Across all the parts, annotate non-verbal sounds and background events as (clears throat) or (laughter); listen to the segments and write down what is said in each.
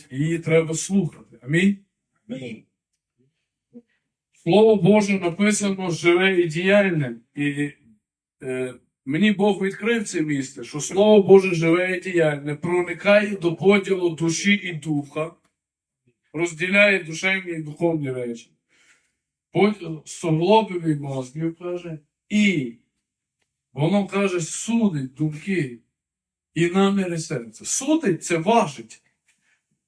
говорить, її треба слухати. Амінь. Слово Боже написано живе і діяльне. І е, мені Бог відкрив це місце, що Слово Боже живе і діяльне, проникає до поділу душі і духа, розділяє душевні і духовні речі. Суглобів і мозків каже, і воно каже, судить думки і наміри серця. Судить це важить.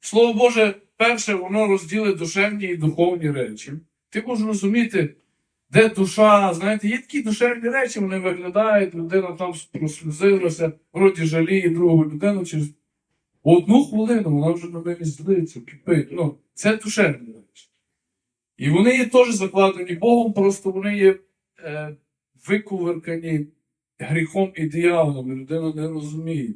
Слово Боже, перше, воно розділить душевні і духовні речі. Ти можеш розуміти, де душа, знаєте, є такі душевні речі, вони виглядають, людина там прослюзилася, вроді жаліє другу людину через одну хвилину вона вже на неї злиться, кипить. Ну, це душевні речі. І вони є теж закладені Богом, просто вони є е, викувиркані гріхом і дияволом, людина не розуміє.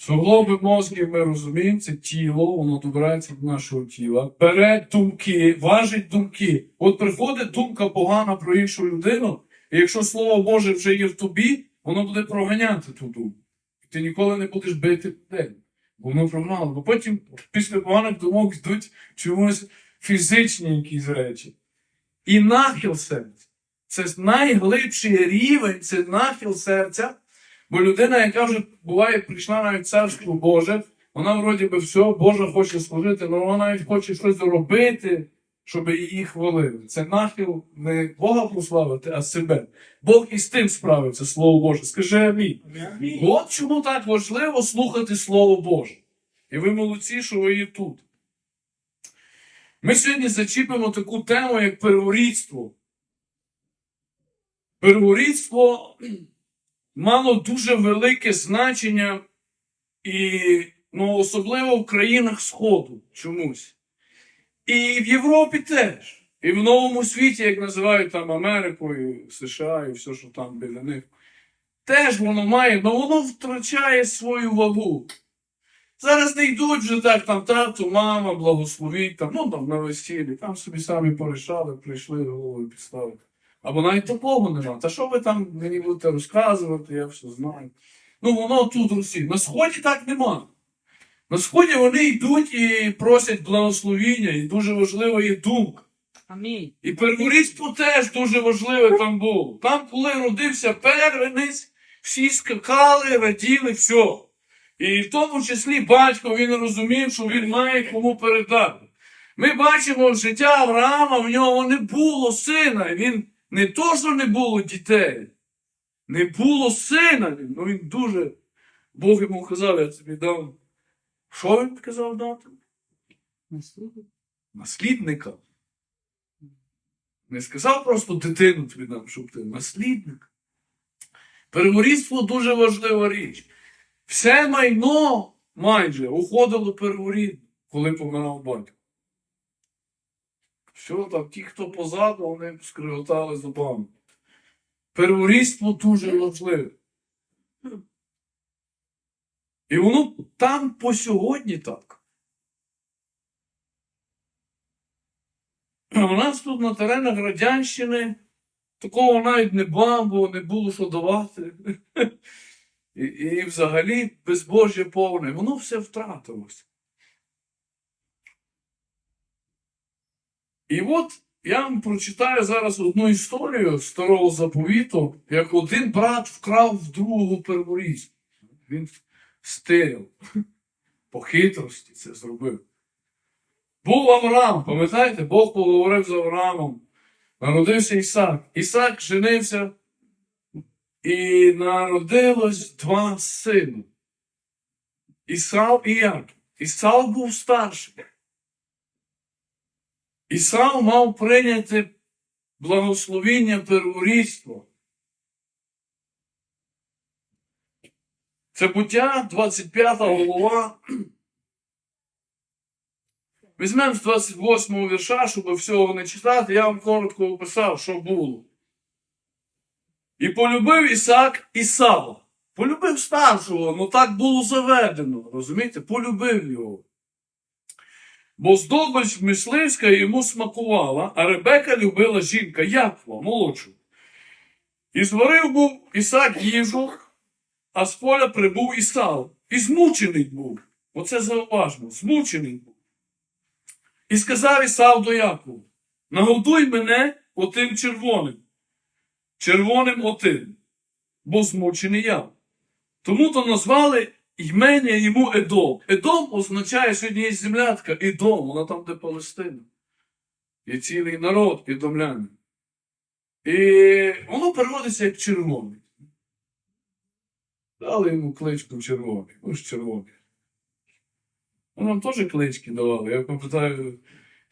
Суглоби мозків ми розуміємо, це тіло, воно добирається до нашого тіла, бере думки, важить думки. От приходить думка погана про іншу людину, і якщо слово Боже вже є в тобі, воно буде проганяти ту думку. Ти ніколи не будеш бити людей, бо воно прогнало. Бо потім після поганих думок йдуть чомусь фізичні якісь речі. І нахил серця. Це найглибший рівень, це нахил серця. Бо людина, яка вже буває, прийшла навіть в царство Боже, вона вроді би все, Боже хоче служити, але вона навіть хоче щось зробити, щоб її хвалили. Це нахил не Бога прославити, а себе. Бог і з тим справиться, Слово Боже. Скажи амінь. От чому так важливо слухати Слово Боже. І ви молодці, що ви є тут. Ми сьогодні зачіпимо таку тему, як перворідство. Перворідство мало дуже велике значення, і ну, особливо в країнах Сходу чомусь. І в Європі теж. І в новому світі, як називають там Америку, і США, і все, що там біля них. Теж воно має, але воно втрачає свою вагу. Зараз не йдуть вже так, там тату, мама, благословіть, там, ну там на весіллі, там собі самі порішали, прийшли головою підставити. Або навіть такого нема. Та що ви там мені будете розказувати, я все знаю. Ну, воно тут Росії. На Сході так нема. На Сході вони йдуть і просять благословіння, і дуже важлива є думка. Амінь. І перворідство теж дуже важливе там було. Там, коли родився первенець, всі скакали, раділи, все. І в тому числі батько він розумів, що він має кому передати. Ми бачимо життя Авраама, в нього не було сина. Він не то, що не було дітей, не було сина. Ну він дуже. Бог йому казав, я тобі дам. Що він казав дати? Наслідника. Не сказав просто дитину тобі дам, щоб ти наслідник. Перворідство дуже важлива річ. Все майно майже уходило перворідно, коли помирав батько. Все там, ті, хто позаду, вони скриготали зубами. Перворідство дуже важливе. І воно там по сьогодні так. У нас тут на теренах Радянщини такого навіть не бамбо, не було що давати. (laughs) І, і взагалі безбожжя повне. Воно все втратилось. І от я вам прочитаю зараз одну історію старого заповіту, як один брат вкрав в другого перворіст. Він стирив. По хитрості це зробив. Був Авраам, пам'ятаєте, Бог поговорив з Авраамом. Народився Ісак. Ісак женився, і народилось два сини. Ісав і Яків. Ісав був старший. Ісав мав прийняти благословіння перворідства. Це буття 25 голова. Візьмемо з 28 вірша, щоб всього не читати, я вам коротко описав, що було. І полюбив Ісак Ісава. Полюбив старшого, ну так було заведено, розумієте? Полюбив його. Бо здобич мисливська йому смакувала, а Ребека любила жінка Якова, молодшу. І зварив був Ісак їжу, а з поля прибув Ісав. І змучений був. Оце зауважно, змучений був. І сказав Ісав до Якова, нагодуй мене отим червоним, червоним отим, бо змучений я. Тому то назвали ймення йому Едом. Едом означає, сьогодні є землятка, Едом, вона там, де Палестина. Є цілий народ ідомляни. І воно переводиться як червоний. Дали йому кличку червоний. Ну ж червоний. Ну, нам теж клички давали. Я пам'ятаю,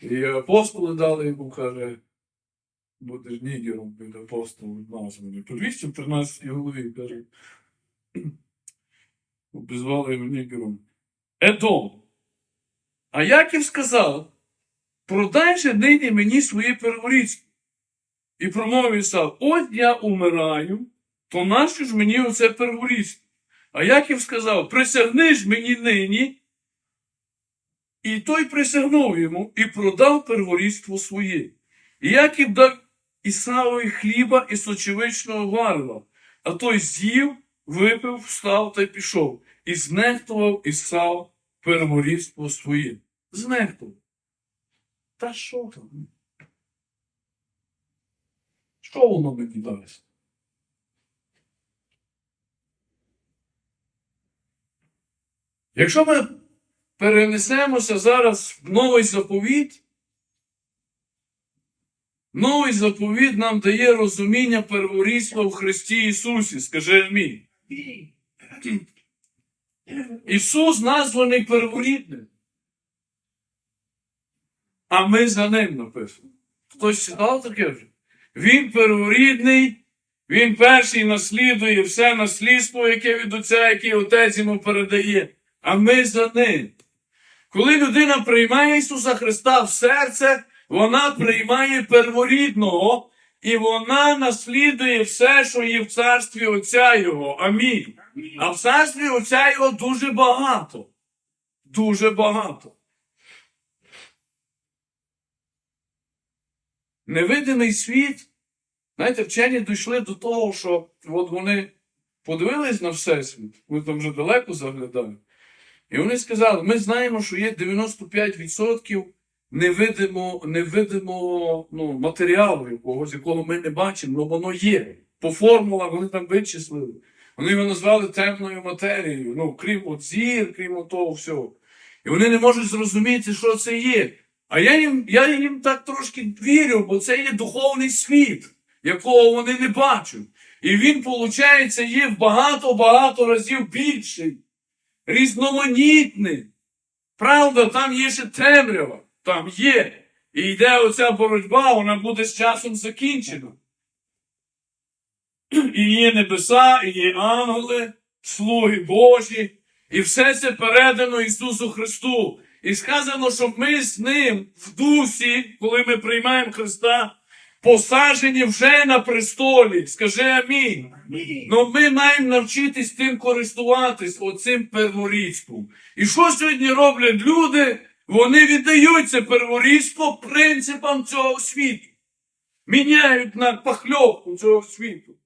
і апостоли дали йому, каже, будеш нігером від апостолу названий. По 213 голові, каже. Обізвали його нігером. Едом. А Яків сказав, продай же нині мені свої перворідства. І промовив Ісав, ось я умираю, то нащо ж мені оце перворідство? А Яків сказав, присягни ж мені нині. І той присягнув йому і продав перворідство своє. І Яків дав Ісавові хліба і сочевичного варила, а той з'їв, випив, встав та й пішов, і знехтував Ісав перворідство своє. Знехтував. Та що там? Що воно мені дасть? Якщо ми перенесемося зараз в новий заповіт, новий заповіт нам дає розуміння перворідства в Христі Ісусі. Скажи амінь. Ісус названий перворідним. А ми за ним написано. Хтось читав таке вже? Він перворідний, він перший наслідує все наслідство, яке від отця, яке отець йому передає. А ми за ним. Коли людина приймає Ісуса Христа в серце, вона приймає перворідного, і вона наслідує все, що є в царстві Отця Його. Амінь. А в царстві Отця Його дуже багато. Дуже багато. Невидимий світ, знаєте, вчені дійшли до того, що от вони подивились на Всесвіт, ми там вже далеко заглядали. І вони сказали: ми знаємо, що є 95% невидимо, невидимого ну, матеріалу якогось, якого ми не бачимо, але воно є. По формулах вони там вичислили. Вони його назвали темною матерією, ну, крім от зір, крім от того всього. І вони не можуть зрозуміти, що це є. А я їм, я їм так трошки вірю, бо це є духовний світ, якого вони не бачать. І він, виходить, є в багато-багато разів більший різноманітний. Правда, там є ще темрява, там є. І йде оця боротьба, вона буде з часом закінчена. І є небеса, і є ангели, слуги Божі, і все це передано Ісусу Христу. І сказано, що ми з Ним в дусі, коли ми приймаємо Христа, посаджені вже на престолі. Скажи амінь. Ну ми маємо навчитись тим користуватись, оцим перворідством. І що сьогодні роблять люди? Вони віддають це перворідство принципам цього світу. Міняють на пахльовку цього світу.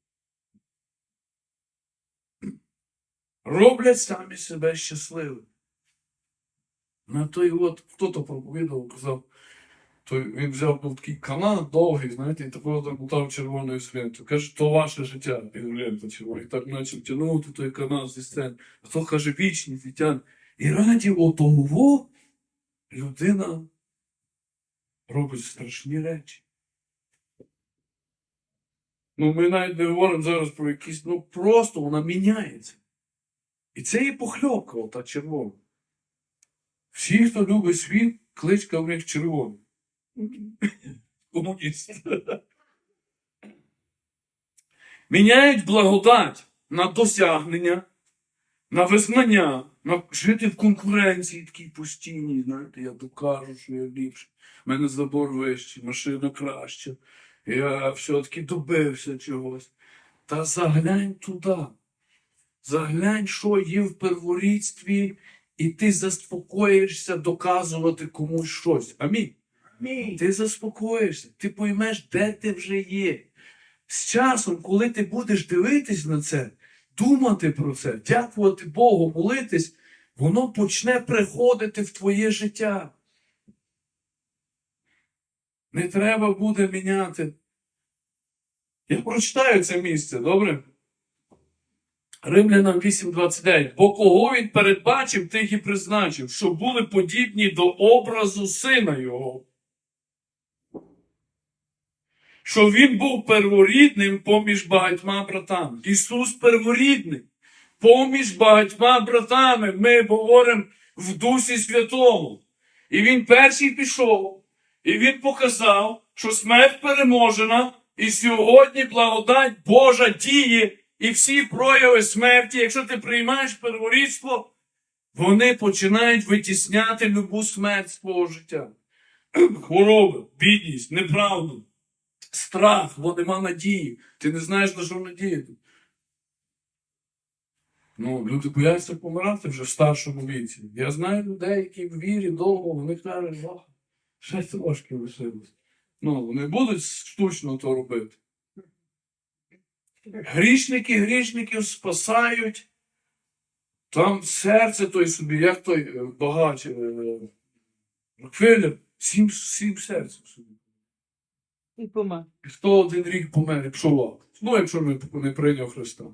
Роблять самі себе щасливими. На той от, хто-то проповідував, казав, то він взяв був такий канат довгий, знаєте, і такого замотав червоною свинтою. Каже, то ваше життя, і лента червона. І так почав тягнути той канат зі сцени. А то каже, вічні дитя. І раді отого людина робить страшні речі. Ну, ми навіть не говоримо зараз про якісь, ну просто вона міняється. І це є похльопка, ота червона. Всі, хто любить світ, кличка в них червоний. Комуніст. Міняють благодать на досягнення, на визнання, на жити в конкуренції такій постійній. Знаєте, я докажу, що я ліпший. У мене забор вищий, машина краща. Я все-таки добився чогось. Та заглянь туди. Заглянь, що є в перворідстві, і ти заспокоїшся доказувати комусь щось. Амінь. Ти заспокоїшся, ти поймеш, де ти вже є. З часом, коли ти будеш дивитись на це, думати про це, дякувати Богу, молитись, воно почне приходити в твоє життя. Не треба буде міняти. Я прочитаю це місце, добре? Римлянам 8.29. Бо кого він передбачив, тих і призначив, щоб були подібні до образу сина його. Що він був перворідним поміж багатьма братами. Ісус перворідний. Поміж багатьма братами. Ми говоримо в Дусі Святому. І він перший пішов, і він показав, що смерть переможена, і сьогодні благодать Божа діє, і всі прояви смерті, якщо ти приймаєш перворідство, вони починають витісняти любу смерть з твого життя. (clears throat) Хвороби, бідність, неправду, страх, бо нема надії. Ти не знаєш, на що надіяти. Ну, люди бояться помирати вже в старшому віці. Я знаю людей, які в вірі довго, вони кажуть, «Ах, ще трошки лишилось. Ну, вони будуть штучно то робити. Грішники грішників спасають. Там серце той собі, як той е, багач е, Рокфеллер, сім, сім серців собі. І помер. І хто один рік помер, і пшував. Ну, якщо не, не прийняв Христа.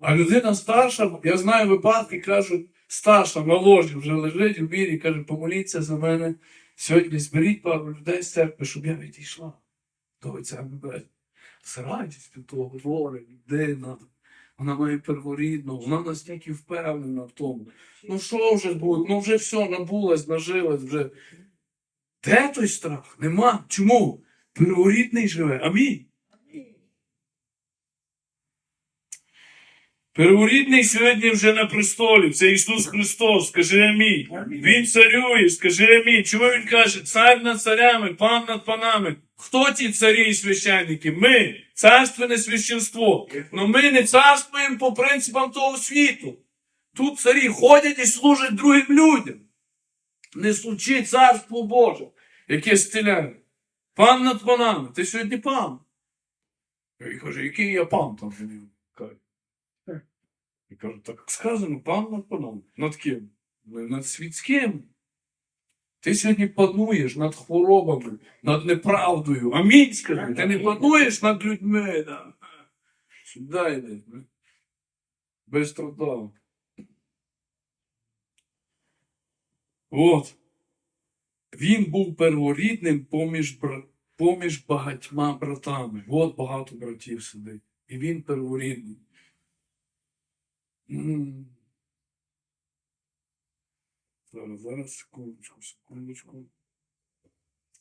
А людина старша, я знаю випадки, кажуть, старша на ложі вже лежить у вірі, каже, помоліться за мене. Сьогодні зберіть пару людей з церкви, щоб я відійшла до отця Небес. З радістю того говорить людина. Вона має перворідну, вона настільки впевнена в тому. Ну що вже буде? Ну вже все, набулась, нажилась вже. Де той страх? Нема. Чому? Перворідний живе. Амінь. Перворідний сьогодні вже на престолі. Це Ісус Христос. Скажи амінь. Він царює, скажи амінь. Чому він каже, цар над царями, пан над панами? Хто ті царі і священники? Ми, царственне священство. Но ми не царствуємо по принципам того світу. Тут царі ходять і служать другим людям. Несучи царство Боже, яке стиляє. Пан над панами. Ти сьогодні пан. І каже, який я пан там. І кажу, так сказано, пан над паном. Над ким? «Ну, Над світським. Ти сьогодні пануєш над хворобами, над неправдою. Амінь, скажи. Ти не пануєш над людьми. Да. Йди. Без труда. От. Він був перворідним поміж, поміж багатьма братами. От багато братів сидить. І він перворідний. Зараз, секундочку, секундочку.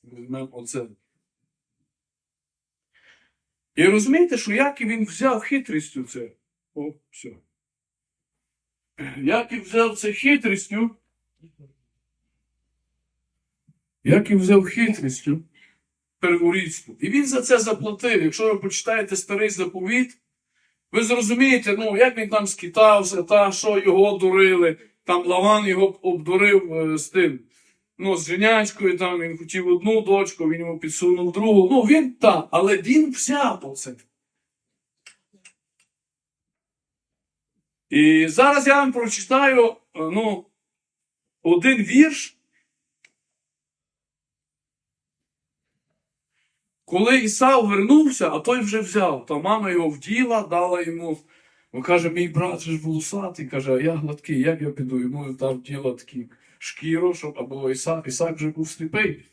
Візьмемо оце. І розумієте, що Яків він взяв хитрістю це. О, все. Яків взяв це хитрістю. Яків взяв хитрістю перворідську. І він за це заплатив. Якщо ви почитаєте старий заповіт, ви зрозумієте, ну, як він там скитався, та що його дурили. Там Лаван його обдурив е, з тим. Ну, з женячкою, там він хотів одну дочку, він йому підсунув другу. Ну, він так, але він взяв оце. І зараз я вам прочитаю е, ну, один вірш. Коли Ісав вернувся, а той вже взяв, то мама його вділа, дала йому. Він каже, мій брат же ж волосатий, каже, а я гладкий, як я піду? Йому там вділа такі шкіру, щоб або Ісак, Ісак вже був сліпий.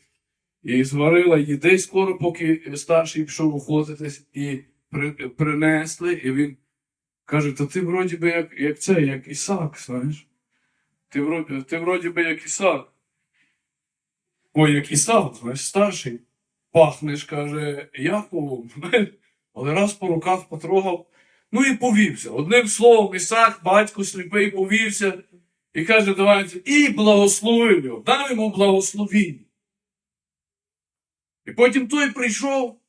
І зварила їди скоро, поки старший пішов охотитись, і при, принесли, і він каже: Та ти вроді би як, як це, як Ісак, знаєш? Ти вроді, ти вроді би як Ісак. Ой, як Ісак, знаєш, старший. Пахнеш, каже, Яковом. (laughs) Але раз по руках потрогав, ну і повівся. Одним словом, Ісак, батько сліпий, повівся і каже, давайте, і благословив його, дав йому благословіння. І потім той прийшов,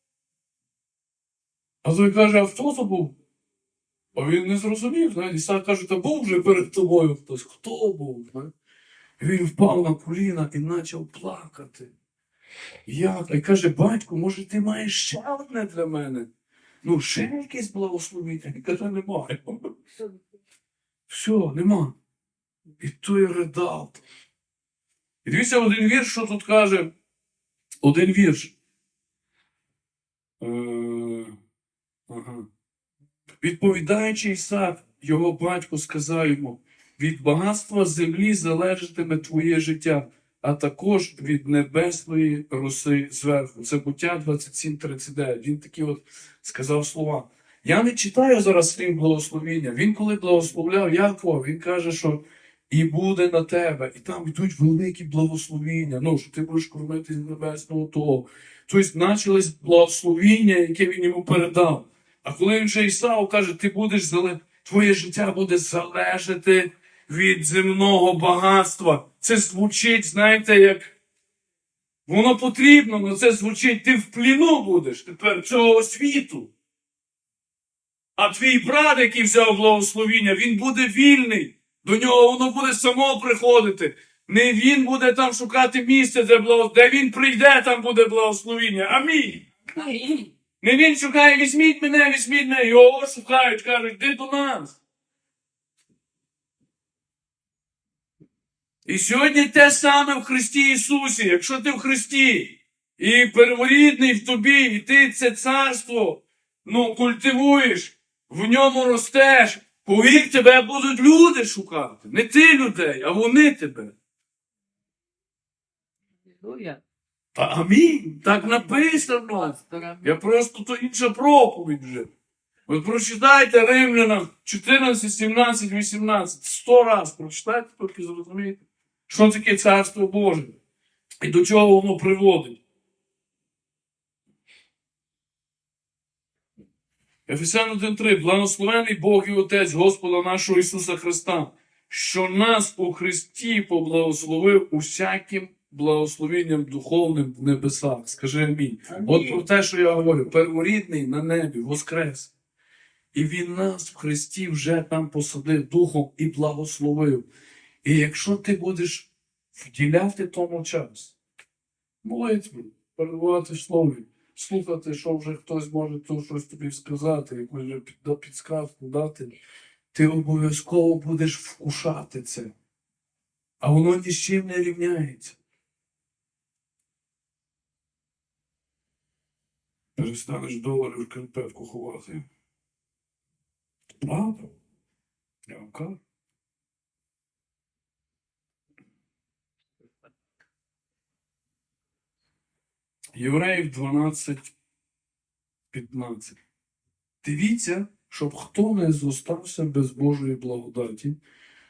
а той каже, а хто то був? А він не зрозумів, знаєте, Ісак каже, та був вже перед тобою хтось. Хто був? знаєте? І він впав на коліна і почав плакати. Як? І каже, батько, може, ти маєш ще одне для мене? Ну, ще якесь благословіння. Каже, немає. Все, нема. І той ридав. І дивіться, один вірш, що тут каже. Один вірш. Е, ага. Відповідаючи Ісак, його батько сказав йому: від багатства землі залежатиме твоє життя, а також від небесної роси зверху. Це буття 27.39. Він такі от сказав слова. Я не читаю зараз слів благословіння. Він, коли благословляв Якова, він каже, що і буде на тебе, і там йдуть великі благословіння. Ну, що ти будеш кормити з небесного того. Тобто почалось благословіння, яке він йому передав. А коли він вже Ісау каже, ти будеш зале... твоє життя буде залежати від земного багатства. Це звучить, знаєте, як воно потрібно, але це звучить, ти в пліну будеш тепер цього світу. А твій брат, який взяв благословіння, він буде вільний. До нього воно буде само приходити. Не він буде там шукати місце, де, благо... де він прийде, там буде благословіння. Амінь. Не він шукає, візьміть мене, візьміть мене. Його шукають, кажуть, йди до нас. І сьогодні те саме в Христі Ісусі. Якщо ти в Христі і перворідний в тобі, і ти це царство ну, культивуєш, в ньому ростеш, повір, тебе будуть люди шукати. Не ти людей, а вони тебе. Та амінь. Так написано. Я просто то інша проповідь вже. Ви прочитайте Римлянам 14, 17, 18. Сто раз прочитайте, поки зрозумієте, що таке Царство Боже і до чого воно приводить. Ефесян 1.3. Благословений Бог і Отець Господа нашого Ісуса Христа, що нас у Христі поблагословив усяким благословенням духовним в небесах. Скажи амінь. От про те, що я говорю, перворідний на небі, воскрес. І він нас в Христі вже там посадив духом і благословив. І якщо ти будеш вділяти тому час, молитву, перебувати слові, слухати, що вже хтось може то щось тобі сказати, якусь підсказку дати, ти обов'язково будеш вкушати це. А воно ні з чим не рівняється. Перестанеш долари в карпетку ховати. Правда? Я вам кажу. Євреїв 12, 15. Дивіться, щоб хто не зостався без Божої благодаті,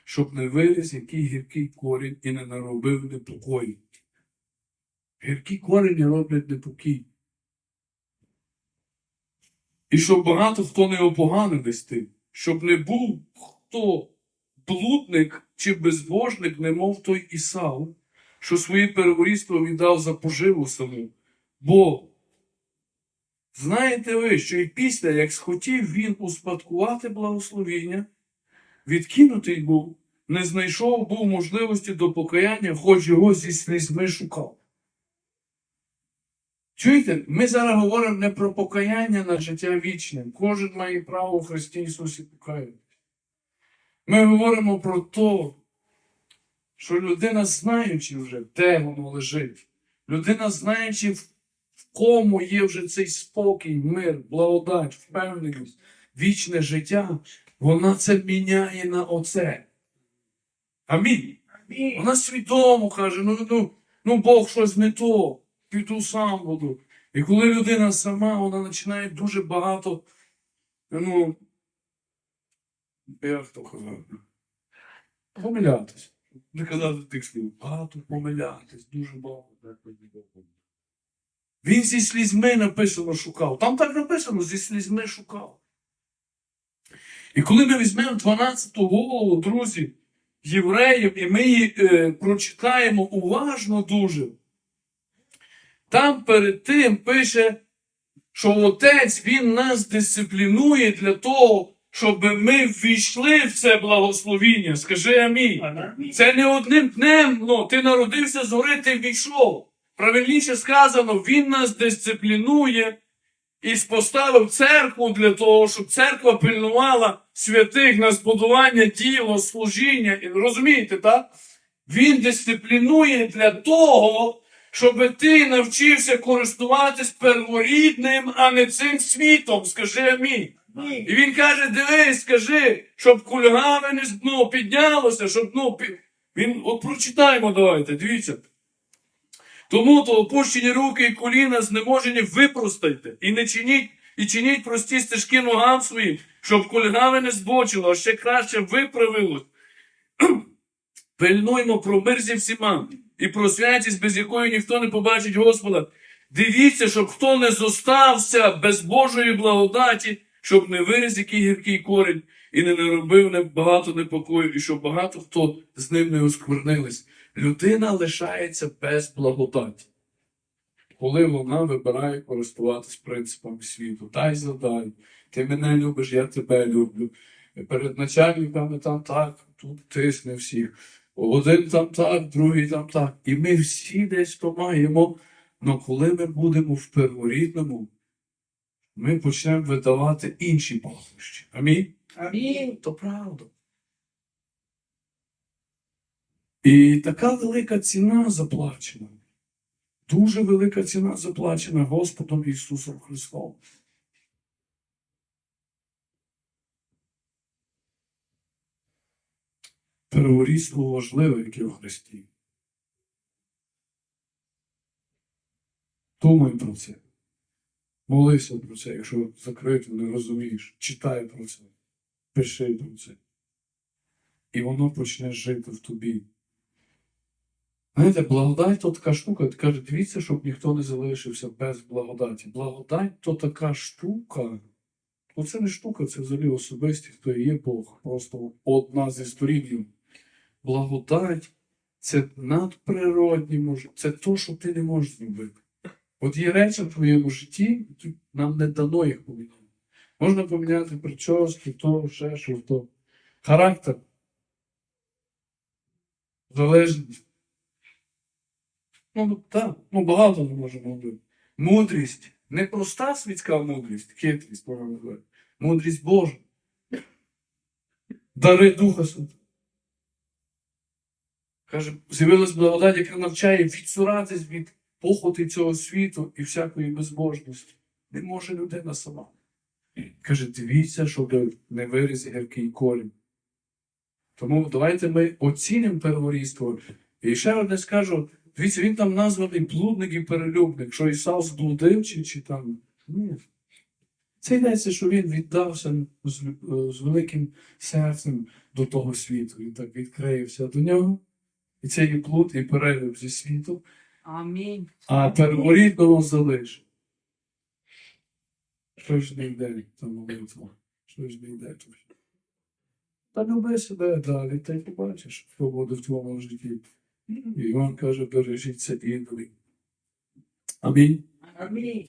щоб не виріс який гіркий корінь і не наробив непокою. Гіркі корені роблять непокій. І щоб багато хто не опоганив тим, щоб не був хто блудник чи безбожник, немов той Ісав, що своє перворідство віддав за поживу саму. Бо знаєте ви, що і після, як схотів він успадкувати благословіння, відкинутий був, не знайшов був можливості до покаяння, хоч його зі слізьми шукав. Чуєте, ми зараз говоримо не про покаяння на життя вічне. Кожен має право в Христі Ісусі покаятися. Ми говоримо про те, що людина, знаючи вже, де воно лежить, людина, знаючи, в кому є вже цей спокій, мир, благодать, впевненість, вічне життя, вона це міняє на оце. Амінь. Вона свідомо каже: ну, ну, ну Бог щось не то, піду сам буду. І коли людина сама, вона починає дуже багато, ну, як то казати, помилятись. Не казати тих слів, багато помилятись, дуже багато. Він зі слізьми написано шукав. Там так написано, зі слізьми шукав. І коли ми візьмемо 12 голову, друзі, євреїв, і ми її е, прочитаємо уважно дуже, там перед тим пише, що Отець Він нас дисциплінує для того, щоб ми ввійшли в це благословіння. Скажи амінь. Це не одним днем, ну, ти народився згори, ти війшов. Правильніше сказано, він нас дисциплінує і поставив церкву для того, щоб церква пильнувала, святих на збудування діло, служіння. Розумієте, так? Він дисциплінує для того, щоб ти навчився користуватись перворідним, а не цим світом. Скажи амінь. І він каже: дивись, скажи, щоб кульгаве не ну, піднялося, щоб ну, пі- він, от прочитаємо, давайте, дивіться. Тому то опущені руки і коліна знеможені випростайте, і не чиніть, і чиніть прості стежки ногам своїм, щоб кульгаве не збочило, а ще краще виправилось. (clears throat) Пильнуймо про мир зі всіма і про святість, без якої ніхто не побачить Господа. Дивіться, щоб хто не зостався без Божої благодаті, щоб не виріс який гіркий корінь і не наробив багато непокою, і щоб багато хто з ним не осквернились. Людина лишається без благодаті, коли вона вибирає користуватись принципами світу. Дай задай, ти мене любиш, я тебе люблю. Перед начальниками там так, тут тисне всіх. Один там так, другий там так. І ми всі десь то маємо. Але коли ми будемо в перворідному, ми почнемо видавати інші пахощі. Амінь? Амінь. То правда. І така велика ціна заплачена. Дуже велика ціна заплачена Господом Ісусом Христом. Перворідство важливе, яке в Христі. Думай про це. Молися про це, якщо закрито, не розумієш. Читай про це. Пиши про це. І воно почне жити в тобі. Знаєте, благодать то така штука. Каже, дивіться, щоб ніхто не залишився без благодаті. Благодать то така штука. Оце не штука, це взагалі особистість, то є Бог. Просто одна зі сторін. Благодать це надприродні може, це то, що ти не можеш зробити. От є речі в твоєму житті, нам не дано їх поміняти. Можна поміняти прически, то, ще що, то. Характер. Залежність. Ну, так, ну багато ми можемо. Мудрість. Не проста світська мудрість, хитрість, можна говорити. Мудрість Божа. Дари Духа Святого. Каже, з'явилась благодать, яка навчає відсуратись від похоти цього світу і всякої безбожності. Не може людина сама. Каже, дивіться, щоб не виріс гіркий корінь. Тому давайте ми оцінимо перворідство. І ще одне скажу: дивіться, він там названий блудник і перелюбник, що Ісав зблудив чи, чи там. Ні. Це йдеться, що він віддався з, з великим серцем до того світу. Він так відкрився до нього. І це і блуд, і перелюб зі світу, Амінь. а перворідного залишив. Що ж не йде та молитва? Що ж не йде тут? Та люби себе далі, та й побачиш, що буде в твоєму житті. Іван каже, бережіться ідолів. Амінь. Амінь.